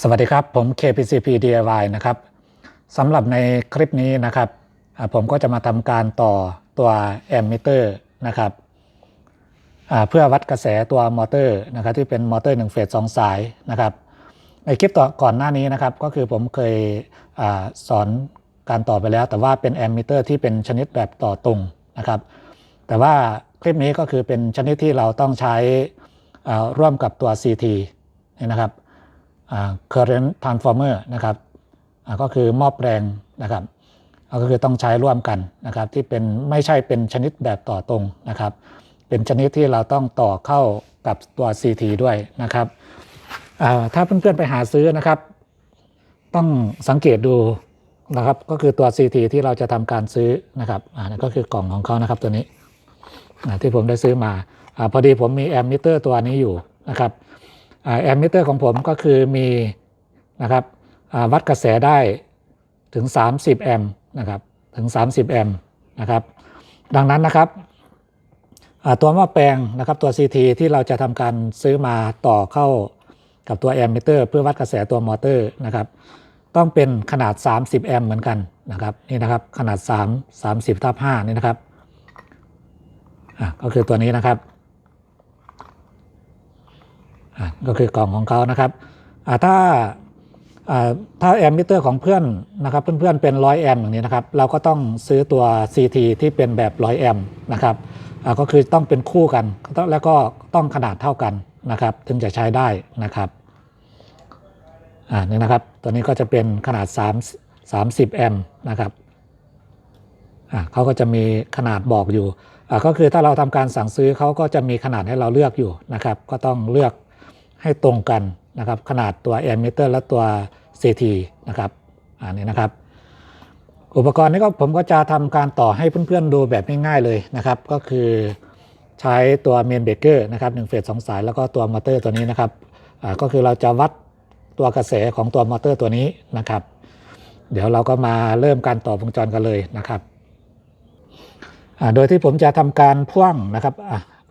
สวัสดีครับผม KPCP DIY นะครับสำหรับในคลิปนี้นะครับ ผมก็จะมาทำการต่อตัวแอมมิเตอร์นะครับเพื่อวัดกระแสตัวมอเตอร์นะครับที่เป็นมอเตอร์1เฟส2สายนะครับ ในคลิปต่อก่อนหน้านี้นะครับ ก็คือผมเคยอสอนการต่อไปแล้ว แต่ว่าเป็นแอมมิเตอร์ที่เป็นชนิดแบบต่อตรงนะครับ แต่ว่าคลิปนี้ก็คือเป็นชนิดที่เราต้องใช้ร่วมกับตัว CT นี่นะครับ current transformer นะครับก็คือม้อแปลงนะครับก็คือต้องใช้ร่วมกันนะครับ ที่เป็นไม่ใช่เป็นชนิดแบบต่อตรงนะครับ เป็นชนิดที่เราต้องต่อเข้ากับตัว CT ด้วยนะครับถ้าเพื่อนๆไปหาซื้อนะครับ ต้องสังเกตดูนะครับ ก็คือตัว CT ที่เราจะทำการซื้อนะครับอ่าก็คือกล่องของเขานะครับตัวนี้ที่ผมได้ซื้อมาอาพอดีผมมีแอมมิเตอร์ตัวนี้อยู่นะครับ แอมมิเตอร์ของผมก็คือมีนะครับวัดกระแสได้ถึง 30 แอมป์นะครับถึง 30 แอมป์นะครับดังนั้นนะครับตัวหม้อแปลงนะครับตัว CT ที่เราจะทำการซื้อมาต่อเข้ากับตัวแอมมิเตอร์เพื่อวัดกระแสตัวมอเตอร์นะครับต้องเป็นขนาด 30 แอมป์เหมือนกันนะครับนี่นะครับขนาด 3 30ทับ5นี่นะครับก็คือตัวนี้นะครับ ก็คือกล่องของเขานะครับถ้าถ้าแอมมิเตอร์ของเพื่อนนะครับเพื่อนๆเป็นร้อยแอมอย่างนี้นะครับเราก็ต้องซื้อตัว CT ที่เป็นแบบร้อยแอมนะครับก็คือต้องเป็นคู่กัน แล้วก็ต้องขนาดเท่ากันนะครับ ถึงจะใช้ได้นะครับอ่านี่นะครับตัวนี้ก็จะเป็นขนาด 3 30แอมนะครับอ่าเขาก็จะมีขนาดบอกอยู่อ่าก็คือถ้าเราทำการสั่งซื้อเขาก็จะมีขนาดให้เราเลือกอยู่นะครับ ก็ต้องเลือก ให้ตรงกันนะครับขนาดตัวแอมมิเตอร์และตัว CT นะครับอันนี้นะครับ อุปกรณ์นี้ก็ผมก็จะทำการต่อให้เพื่อนๆดูแบบง่ายๆเลยนะครับ ก็คือใช้ตัวเมนเบเกอร์นะครับหนึ่งเฟสสองสายแล้วก็ตัวมอเตอร์ตัวนี้นะครับก็คือเราจะวัดตัวกระแสของตัวมอเตอร์ตัวนี้นะครับ เดี๋ยวเราก็มาเริ่มการต่อวงจรกันเลยนะครับโดยที่ผมจะทำการพ่วงนะครับ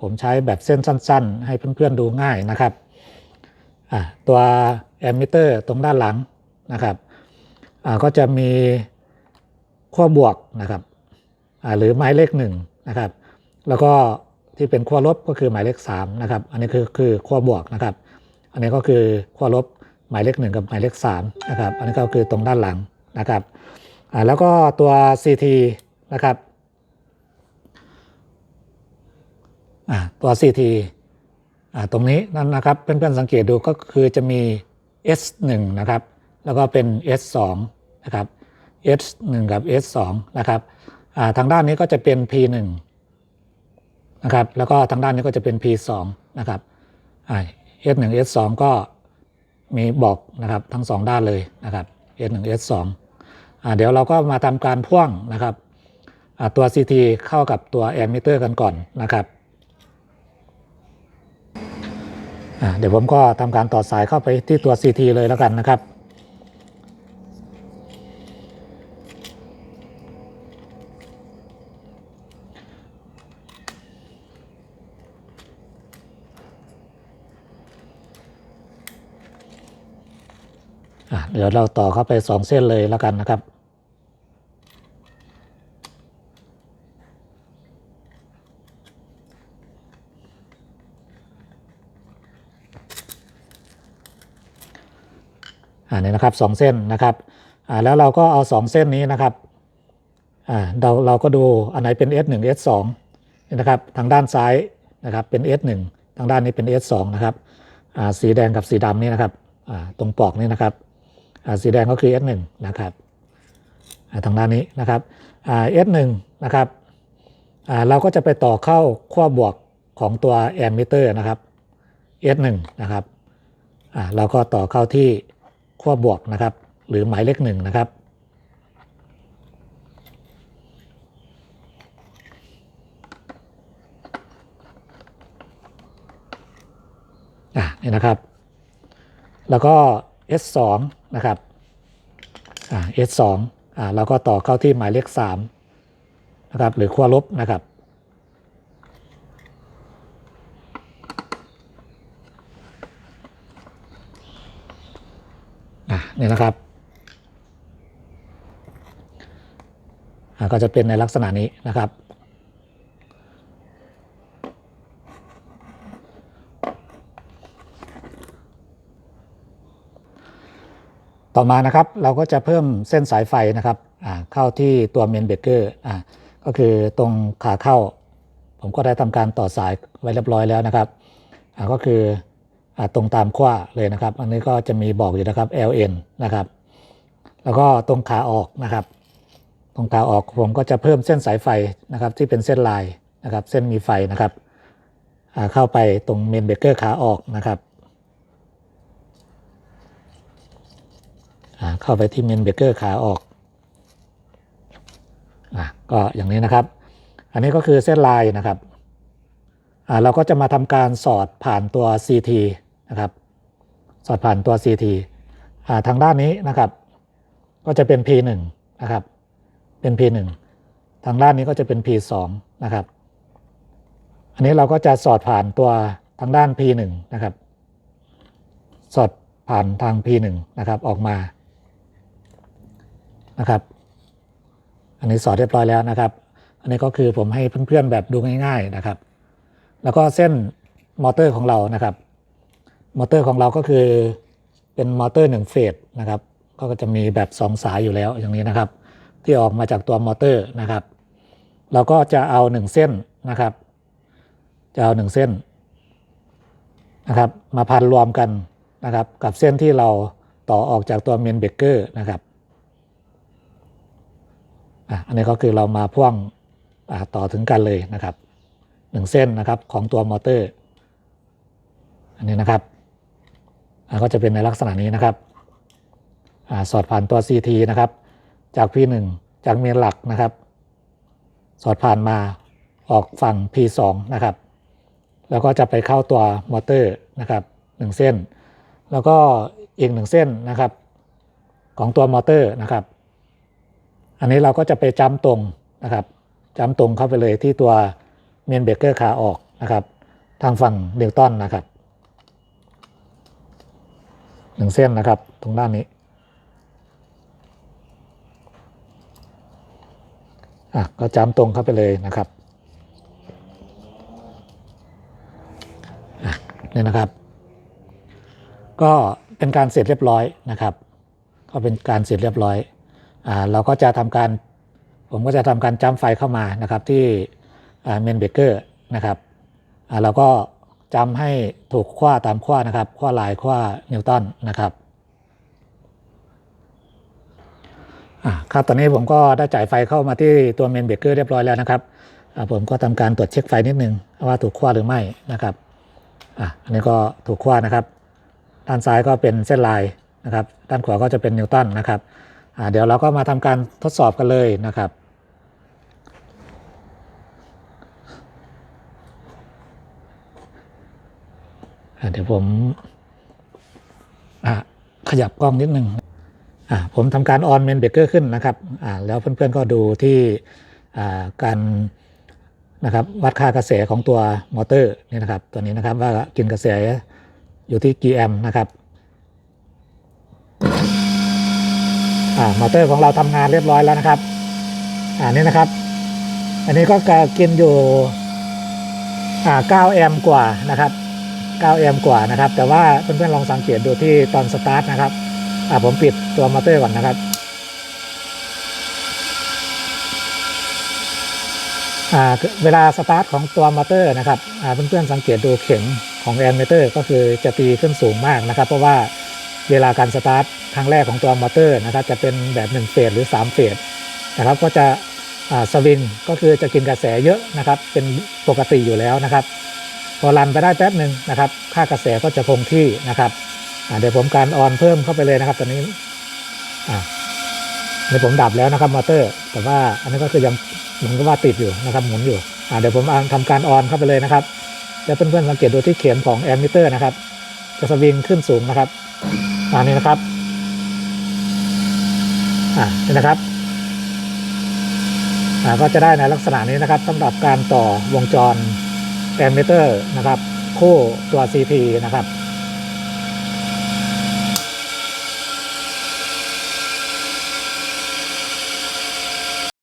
ผมใช้แบบเส้นสั้น ๆ ให้เพื่อนๆดูง่ายนะครับ ตัวแอมมิเตอร์ตรงด้านหลังนะครับก็จะมีขั้วบวกนะครับหรือหมายเลขหนึ่งนะครับแล้วก็ที่เป็นขั้วลบก็คือหมายเลข3นะครับอันนี้คือคือขั้วบวกนะครับ อันนี้ก็คือขั้วลบหมายเลขหนึ่งกับหมายเลข3นะครับอันนี้ก็คือตรงด้านหลังนะครับแล้วก็ตัว CT นะครับตัว CT ตรงนี้นั่นนะครับเพื่อนๆสังเกตดูก็คือจะมี S1 นะครับ แล้วก็เป็น S2 นะครับ S1 กับ S2 นะครับทางด้านนี้ก็จะเป็น P1 นะครับ แล้วก็ทางด้านนี้ก็จะเป็น P2 นะครับอ่า S1 S2 ก็มีบอกนะครับทั้งสองด้านเลยนะครับ S1 S2 อ่าเดี๋ยวเราก็มาทำการพ่วงนะครับตัว CT เข้ากับตัวแอมมิเตอร์กันก่อนนะครับ อะ เดี๋ยวผมก็ทำการต่อสายเข้าไปที่ตัว CT เลยแล้วกันนะครับ เดี๋ยวเราต่อเข้าไป 2 เส้นเลยแล้วกันนะครับ อันนี้นะครับสองเส้นนะครับอ่าแล้วเราก็เอาสองเส้นนี้นะครับอ่าเราเราก็ดูอันไหนเป็น S1 S2 นี่นะครับทางด้านซ้ายนะครับเป็น S1 ทางด้านนี้เป็น S2 นะครับอ่าสีแดงกับสีดำนี่นะครับอ่าตรงปอกนี่นะครับอ่าสีแดงก็คือ S1 นะครับอ่าทางด้านนี้นะครับอ่า S1 นะครับอ่าเราก็จะไปต่อเข้าขั้วบวกของตัวแอมมิเตอร์นะครับ S1 นะครับอ่าเราก็ต่อเข้าที่ ขั้วบวกนะครับ หรือหมายเลขหนึ่งนะครับ อะนี่นะครับ แล้วก็ S2 นะครับ อ่า S2 อ่าเราก็ต่อเข้าที่หมายเลข3นะครับ หรือขั้วลบนะครับ อ นี่นะครับก็จะเป็นในลักษณะนี้นะครับ ต่อมานะครับเราก็จะเพิ่มเส้นสายไฟนะครับเข้าที่ตัวเมนเบเกอร์ก็คือตรงขาเข้า ผมก็ได้ทำการต่อสายไว้เรียบร้อยแล้วนะครับก็คือ ตรงตามขว้าเลยนะครับ อันนี้ก็จะมีบอกอยู่นะครับ LN นะครับ แล้วก็ตรงขาออกนะครับ ตรงขาออกผมก็จะเพิ่มเส้นสายไฟนะครับ ที่เป็นเส้นลายนะครับ เส้นมีไฟนะครับเข้าไปตรงเมนเบกเกอร์ขาออกนะครับเข้าไปที่เมนเบเกอร์ขาออกอก็อย่างนี้นะครับ อันนี้ก็คือเส้นลายนะครับเราก็จะมาทำการสอดผ่านตัว CT นะครับ สอดผ่านตัว CT อ่าทางด้านนี้นะครับ ก็จะเป็น P1 นะครับเป็น P1 ทางด้านนี้ก็จะเป็น P2 นะครับ อันนี้เราก็จะสอดผ่านตัวทางด้าน P1 นะครับ สอดผ่านทาง P1 นะครับออกมานะครับ อันนี้สอดเรียบร้อยแล้วนะครับ อันนี้ก็คือผมให้เพื่อนๆแบบดูง่าย ๆนะครับ แล้วก็เส้นมอเตอร์ของเรานะครับ มอเตอร์ของเราก็คือเป็นมอเตอร์หนึ่งเฟสนะครับ ก็จะมีแบบสองสายอยู่แล้วอย่างนี้นะครับ ที่ออกมาจากตัวมอเตอร์นะครับ เราก็จะเอาหนึ่งเส้นนะครับ จะเอาหนึ่งเส้นนะครับ มาพันรวมกันนะครับ กับเส้นที่เราต่อออกจากตัวเมนเบกเกอร์นะครับอันนี้ก็คือเรามาพ่วงต่อถึงกันเลยนะครับหนึ่งเส้นนะครับของตัวมอเตอร์ อันนี้นะครับ ก็จะเป็นในลักษณะนี้นะครับอสอดผ่านตัว CT นะครับ จาก P1 จากเมนหลักนะครับ สอดผ่านมาออกฝั่ง P2 นะครับ แล้วก็จะไปเข้าตัวมอเตอร์นะครับหนึ่งเส้น แล้วก็อีกหนึ่งเส้นนะครับ ของตัวมอเตอร์นะครับ อันนี้เราก็จะไปจ้ำตรงนะครับจ้ำตรงเข้าไปเลยที่ตัวเมนเบเกอร์ขาออกนะครับ ทางฝั่งนิวตันนะครับ หนึ่งเส้นนะครับ ตรงด้านนี้อะก็จำตรงเข้าไปเลยนะครับนี่นะครับ ก็เป็นการเสร็จเรียบร้อยนะครับ ก็เป็นการเสร็จเรียบร้อยอ่าเราก็จะทำการ ผมก็จะทำการจ้ำไฟเข้ามานะครับที่เมนเบเกอร์นะครับอ่าเราก็ จำให้ถูกขว้าตามขว้านะครับขว้าลายขว้านิวตันนะครับครับตอนนี้ผมก็ได้จ่ายไฟเข้ามาที่ตัวเมนเบเกอร์เรียบร้อยแล้วนะครับผมก็ทำการตรวจเช็คไฟนิดนึงว่าถูกขว้าหรือไม่นะครับอ่าอันนี้ก็ถูกขว้านะครับ ด้านซ้ายก็เป็นเส้นลายนะครับ ด้านขวาก็จะเป็นนิวตันนะครับเดี๋ยวเราก็มาทำการทดสอบกันเลยนะครับ เดี๋ยวผมขยับกล้องนิดนึงอ่าผมทำการออนเมนเบเกอร์ขึ้นนะครับแล้วเพื่อนๆก็ดูที่การนะครับวัดค่ากระแสของตัวมอเตอร์นี่นะครับตัวนี้นะครับว่ากินกระแสอยู่ที่กี่แอมป์นะครับมอเตอร์ของเราทำงานเรียบร้อยแล้วนะครับอ่านี่นะครับ อันนี้ก็กินอยู่9แอมป์กว่านะครับ 9 แอมป์กว่านะครับ แต่ว่าเพื่อนๆลองสังเกตดูที่ตอนสตาร์ทนะครับอ่าผมปิดตัวมอเตอร์ก่อนนะครับอ่าเวลาสตาร์ทของตัวมอเตอร์นะครับอ่าเพื่อนๆสังเกตดูเข็มของแอมเมเตอร์ก็คือจะตีขึ้นสูงมากนะครับ เพราะว่าเวลาการสตาร์ทครั้งแรกของตัวมอเตอร์นะครับจะเป็นแบบ1เฟสหรือ3เฟสนะครับก็จะอ่าสวิงก็คือจะกินกระแสเยอะนะครับ เป็นปกติอยู่แล้วนะครับ อรันไปได้แป๊บหนึ่งนะครับ ค่ากระแสก็จะคงที่นะครับเดี๋ยวผมการออนเพิ่มเข้าไปเลยนะครับ ตอนนี้อ่าเดี๋ยวผมดับแล้วนะครับมอเตอร์ แต่ว่าอันนี้ก็คือยังเหมือนกับว่าติดอยู่นะครับหมุนอยู่เดี๋ยวผมทำการออนเข้าไปเลยนะครับแล้วเพื่อนๆสังเกตดูที่เข็มของแอมมิเตอร์นะครับจะสวิงขึ้นสูงนะครับอันนี้นะครับอ่านี่นะครับอ่าก็จะได้ในลักษณะนี้นะครับสำหรับการต่อวงจร แอมมิเตอร์นะครับ คู่ตัว CP นะครับ